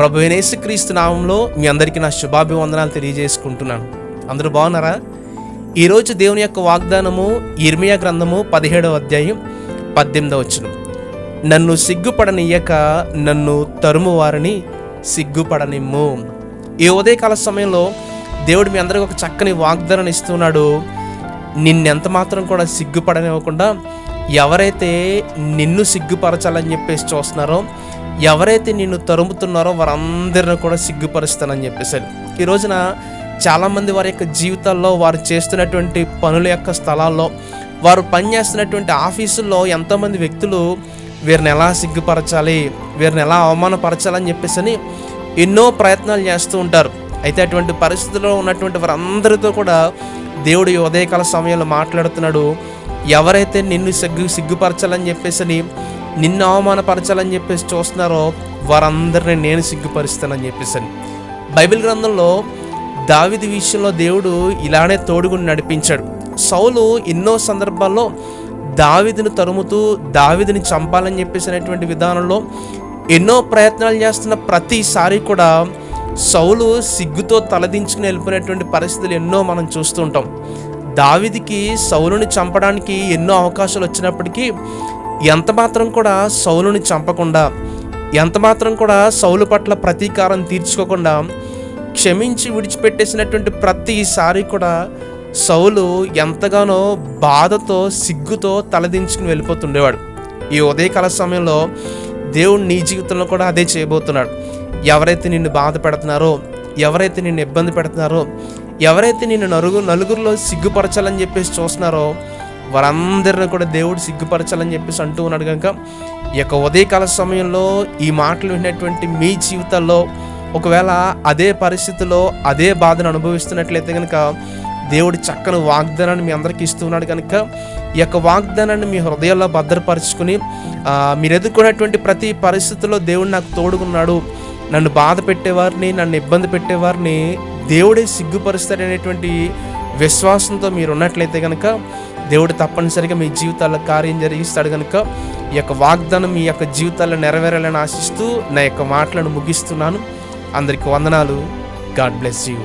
ప్రభు క్రీస్తు నామంలో మీ అందరికీ నా శుభాభివందనాలు తెలియజేసుకుంటున్నాను. అందరూ బాగున్నారా? ఈరోజు దేవుని యొక్క వాగ్దానము ఇర్మియా గ్రంథము పదిహేడవ అధ్యాయం పద్దెనిమిదవ వచ్చిన నన్ను సిగ్గుపడనియ్యక నన్ను తరుము వారిని సిగ్గుపడనిమ్ము. ఈ ఉదయకాల సమయంలో దేవుడు మీ అందరికి ఒక చక్కని వాగ్దానం ఇస్తున్నాడు. నిన్నెంత మాత్రం కూడా సిగ్గుపడనివ్వకుండా ఎవరైతే నిన్ను సిగ్గుపరచాలని చెప్పేసి చూస్తున్నారో ఎవరైతే నిన్ను తరుముతున్నారో వారందరిని కూడా సిగ్గుపరుస్తానని చెప్పేసాడు ఈ రోజున చాలామంది వారి యొక్క జీవితాల్లో వారు చేస్తున్నటువంటి పనుల యొక్క స్థలాల్లో వారు పనిచేస్తున్నటువంటి ఆఫీసుల్లో ఎంతోమంది వ్యక్తులు వీరిని ఎలా సిగ్గుపరచాలి వీరిని ఎలా అవమానపరచాలని చెప్పేసి అని ఎన్నో ప్రయత్నాలు చేస్తూ ఉంటారు. అయితే అటువంటి పరిస్థితుల్లో ఉన్నటువంటి వారందరితో కూడా దేవుడు ఉదయకాల సమయంలో మాట్లాడుతున్నాడు. ఎవరైతే నిన్ను సిగ్గు సిగ్గుపరచాలని చెప్పేసి అని నిన్ను అవమానపరచాలని చెప్పేసి చూస్తున్నారో వారందరిని నేను సిగ్గుపరుస్తానని చెప్పేసి బైబిల్ గ్రంథంలో దావిది విషయంలో దేవుడు ఇలానే తోడుగుని నడిపించాడు. సౌలు ఎన్నో సందర్భాల్లో దావిదిని తరుముతూ దావిదిని చంపాలని చెప్పేసినటువంటి విధానంలో ఎన్నో ప్రయత్నాలు చేస్తున్న ప్రతిసారి కూడా సౌలు సిగ్గుతో తలదించుకుని వెళ్ళిపోయినటువంటి పరిస్థితులు ఎన్నో మనం చూస్తూ ఉంటాం. దావిదికి సౌలుని చంపడానికి ఎన్నో అవకాశాలు వచ్చినప్పటికీ ఎంత మాత్రం కూడా సౌలుని చంపకుండా ఎంత మాత్రం కూడా సౌలు పట్ల ప్రతీకారం తీర్చుకోకుండా క్షమించి విడిచిపెట్టేసినటువంటి ప్రతిసారి కూడా సౌలు ఎంతగానో బాధతో సిగ్గుతో తలదించుకుని వెళ్ళిపోతుండేవాడు. ఈ ఉదయకాల సమయంలో దేవుడు నీ జీవితంలో కూడా అదే చేయబోతున్నాడు. ఎవరైతే నిన్ను బాధ పెడుతున్నారో ఎవరైతే నిన్ను ఇబ్బంది పెడుతున్నారో ఎవరైతే నిన్ను నలుగు నలుగురిలో సిగ్గుపరచాలని చెప్పేసి చూస్తున్నారో వారందరిని కూడా దేవుడు సిగ్గుపరచాలని చెప్పేసి అంటూ ఉన్నాడు కనుక ఈ యొక్క ఉదయకాల సమయంలో ఈ మాటలు విన్నటువంటి మీ జీవితాల్లో ఒకవేళ అదే పరిస్థితిలో అదే బాధను అనుభవిస్తున్నట్లయితే కనుక దేవుడు చక్కని వాగ్దానాన్ని మీ అందరికీ ఇస్తున్నాడు కనుక ఈ యొక్క వాగ్దానాన్ని మీ హృదయాల్లో భద్రపరుచుకుని మీరు ఎదుర్కొనేటువంటి ప్రతి పరిస్థితిలో దేవుడు నాకు తోడుకున్నాడు నన్ను బాధ పెట్టేవారిని నన్ను ఇబ్బంది పెట్టేవారిని దేవుడే సిగ్గుపరుస్తాడనేటువంటి విశ్వాసంతో మీరు ఉన్నట్లయితే కనుక దేవుడు తప్పనిసరిగా మీ జీవితాల్లో కార్యం జరిగిస్తాడు కనుక ఈ యొక్క వాగ్దానం మీ యొక్క జీవితాల్లో నెరవేరాలని ఆశిస్తూ నా యొక్క మాటలను ముగిస్తున్నాను. అందరికి వందనాలు. God bless you.